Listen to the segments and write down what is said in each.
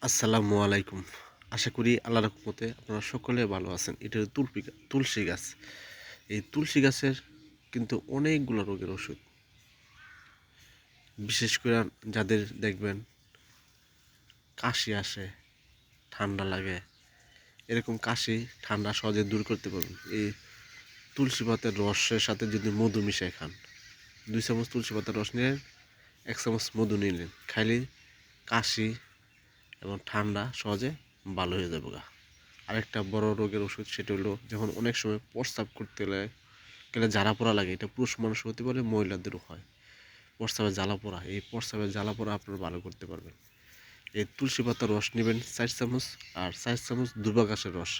আসসালামু আলাইকুম। আশা করি আল্লাহ রহমতে আপনারা সকলে ভালো আছেন। এটা গা- তুলসী গাছ। এই তুলসী গাছের কিন্তু অনেকগুলো রোগের ওষুধ। বিশেষ করে যাদের দেখবেন কাশি আসে, ঠান্ডা লাগে, এরকম কাশি, ঠান্ডা সহজে দূর করতে পারবেন। এই তুলসী পাতার রসের সাথে যদি মধু মিশিয়ে খান, দুই চামচ তুলসী পাতার রস নিলেন, এক চামচ মধু নিলেন, খাইলে কাশি এবং ঠান্ডা সহজে ভালো হয়ে যাবে গা। আরেকটা বড় রোগের ওষুধ সেটা হলো যখন অনেক সময় প্রস্রাব করতে গেলে গেলে জ্বালা পোড়া লাগে, এটা পুরুষ মানুষ হতে পারে, মহিলাদেরও হয়। প্রস্রাবে জ্বালা পোড়া, এই প্রস্রাবে জ্বালা পোড়া আপনারা ভালো করতে পারবেন। এই তুলসী পাতার রস নেবেন, চার চামচ, আর চার চামচ দুর্বা গাছের রস।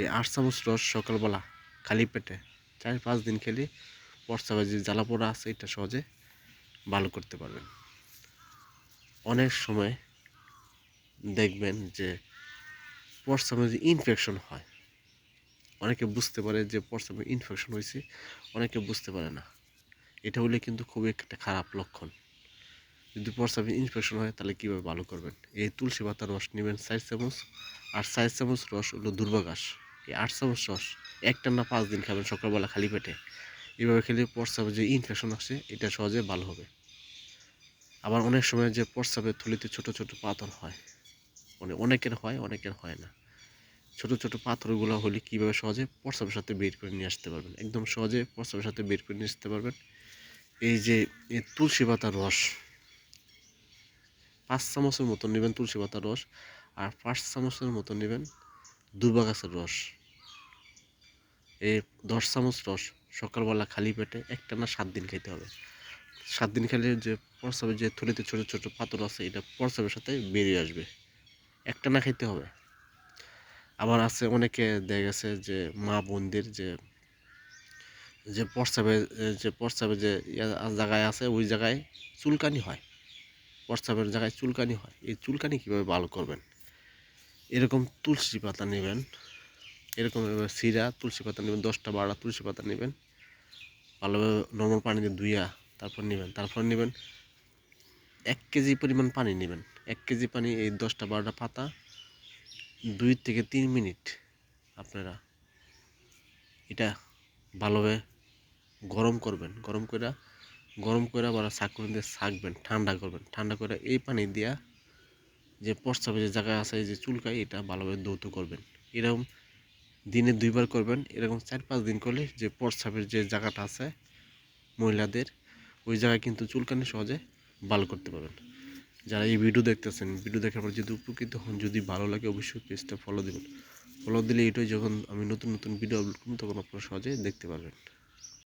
এই আট চামচ রস সকালবেলা খালি পেটে চার পাঁচ দিন খেলে প্রস্রাবে যে জ্বালা পোড়া আছে, এটা সহজে ভালো করতে পারবেন। অনেক সময় দেখবেন যে প্রস্রাবে যে ইনফেকশন হয়, অনেকে বুঝতে পারে যে প্রস্রাবে ইনফেকশন হয়েছে, অনেকে বুঝতে পারে না। এটা হলে কিন্তু খুবই একটা খারাপ লক্ষণ। যদি প্রস্রাবে ইনফেকশন হয়, তাহলে কীভাবে ভালো করবেন? এই তুলসী পাতার রস নেবেন চার চামচ, আর চার চামচ রস হলো দুর্বা ঘাস এই আট চামচ রস, একটা না পাঁচ দিন খাবেন সকালবেলা খালি পেটে। এভাবে খেলে প্রস্রাবে যে ইনফেকশন আসে, এটা সহজে ভালো হবে। আবার অনেক সময় যে প্রস্রাবের থলিতে ছোট ছোট পাথর হয় মানে অনেকের হয় অনেকের হয় না। ছোট ছোট পাথরগুলো হলে কীভাবে সহজে প্রস্রাবের সাথে বের করে নিয়ে আসতে পারবেন? একদম সহজে প্রস্রাবের সাথে বের করে নিয়ে আসতে পারবেন। এই যে তুলসী পাতার রস। পাঁচ চামচের মতো নেবেন তুলসী পাতার রস আর পাঁচ চামচের মতো নেবেন দুর্বা গাছের রস। এই দশ চামচ রস সকালবেলা খালি পেটে একটা না সাত দিন খেতে হবে। সাত দিন খেলে যে প্রস্রাবের যে থলিতে ছোট ছোট পাথর আছে, এটা প্রস্রাবের সাথে বেরিয়ে আসবে। একটা না খেতে হবে। আবার আছে অনেকে দেখা গেছে যে মা বোনদের যে যে প্রস্রাবে যে প্রস্রাবে যে জায়গায় আছে, ওই জায়গায় চুলকানি হয়। প্রস্রাবের জায়গায় চুলকানি হয়। এই চুলকানি কীভাবে ভালো করবেন? এরকম তুলসী পাতা নেবেন। এরকম সিরা তুলসী পাতা নেবেন, দশটা বারোটা তুলসী পাতা নেবেন। ভালোভাবে নর্মাল পানিতে ধুইয়া তারপর নেবেন। তারপর নেবেন এক কেজি পরিমাণ পানি নেবেন। এক কেজি পানি এই দশটা বারোটা পাতা, দুই থেকে তিন মিনিট আপনারা এটা ভালোভাবে গরম করবেন। গরম করে গরম করে আবার চাকুনি দিয়ে ছাকবেন ঠান্ডা করবেন। ঠান্ডা করে এই পানি দিয়া যে প্রস্রাবের যে জায়গায় আছে যে চুলকায়, এটা ভালোভাবে দৌত করবেন। এরকম দিনে দুইবার করবেন, এরকম চার পাঁচ দিন করলে যে প্রস্রাবের যে জায়গাটা আছে মহিলাদের, ওই জায়গায় কিন্তু চুলকানি সহজে ভালো করতে পারবেন। যারা এই ভিডিও দেখতেছেন ভিডিও দেখার পর যদি উপকৃত হন, যদি ভালো লাগে অবশ্যই পেজটা ফলো দেবেন। ফলো দিলে এটাই যখন আমি নতুন নতুন ভিডিও আপলোড করব, তখন আপনারা সহজে দেখতে পারবেন।